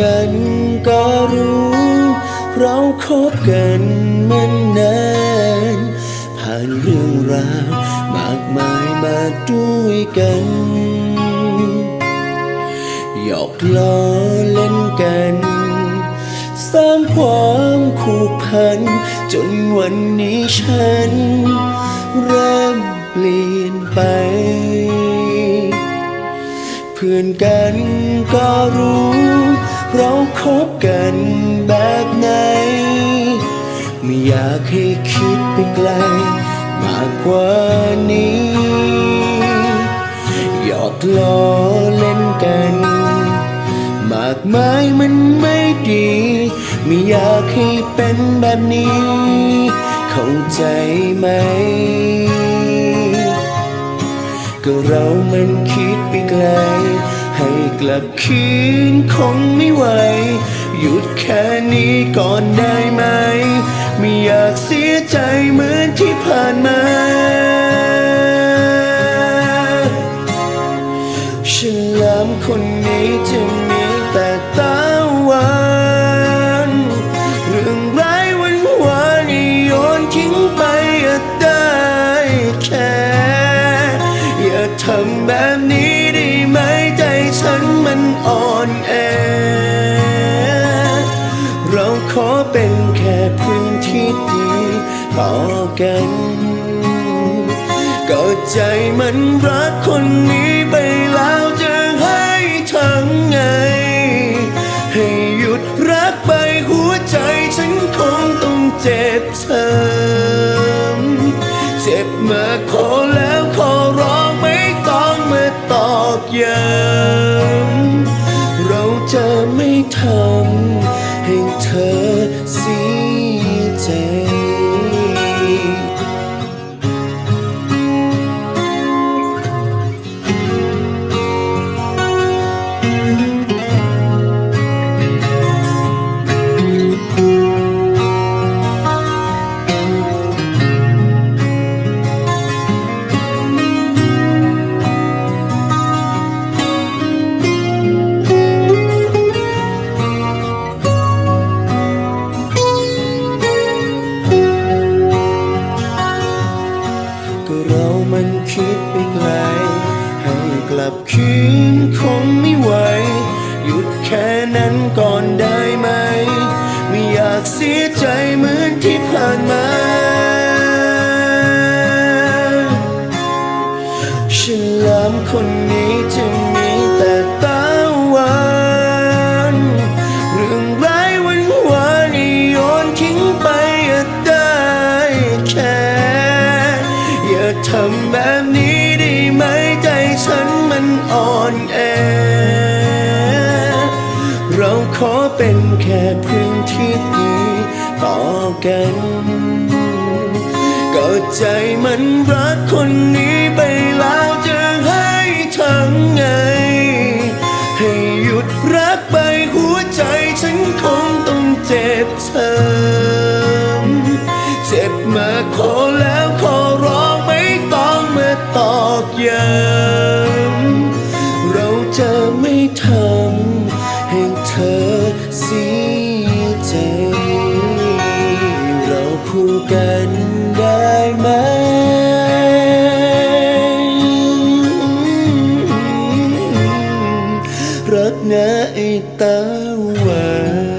กันก็รู้ เราคบกันมานานผ่านเรื่องราวมากมายมาด้วยกันหยอกล้อเล่นกัน สร้างความผูกพัน จนวันนี้ฉัน เริ่มเปลี่ยนไปเพื่อนกันก็รู้ เราคบกันแบบไหน ไม่อยากให้คิดไปไกล มากกว่านี้หยอกล้อเล่นกัน มากมายมันไม่ดี ไม่อยากให้เป็นแบบนี้ เข้าใจไหม ก็เรามันคิดไปไกล ให้กลับคืนคงไม่ไหว หยุดแค่นี้ก่อนได้ไหม ไม่อยากเสียใจเหมือนที่ผ่านมา มันอ่อนแอ เราขอเป็นแค่พื้นที่ดีต่อกัน ก็ใจมันรักคนนี้ไปแล้วจะให้ทำไง ให้หยุดรักไปหัวใจฉันคงต้องเจ็บช้ำเจ็บมาขอ ไม่ทำให้เธอ บคืนคงไม่ไหว หยุดแค่นั้นก่อนได้ไหม ไม่อยากเสียใจเหมือนที่ผ่านมา ฉันลามคนนี้จะมีแต่ตาหวานเรื่องร้ายวันวานโยนทิ้งไปอย่าได้แค่อย่าทำ เราขอเป็นแค่พื้นที่ดีต่อกัน ก็ใจมันรักคนนี้ไปแล้วจะให้ทำไง ให้หยุดรักไปหัวใจฉันคงต้องเจ็บช้ำเจ็บมาขอแล้วขอร้องไม่ต้องมาตอกย้ำ คู่กันได้ไหมรักนะไอ้ตาหวาน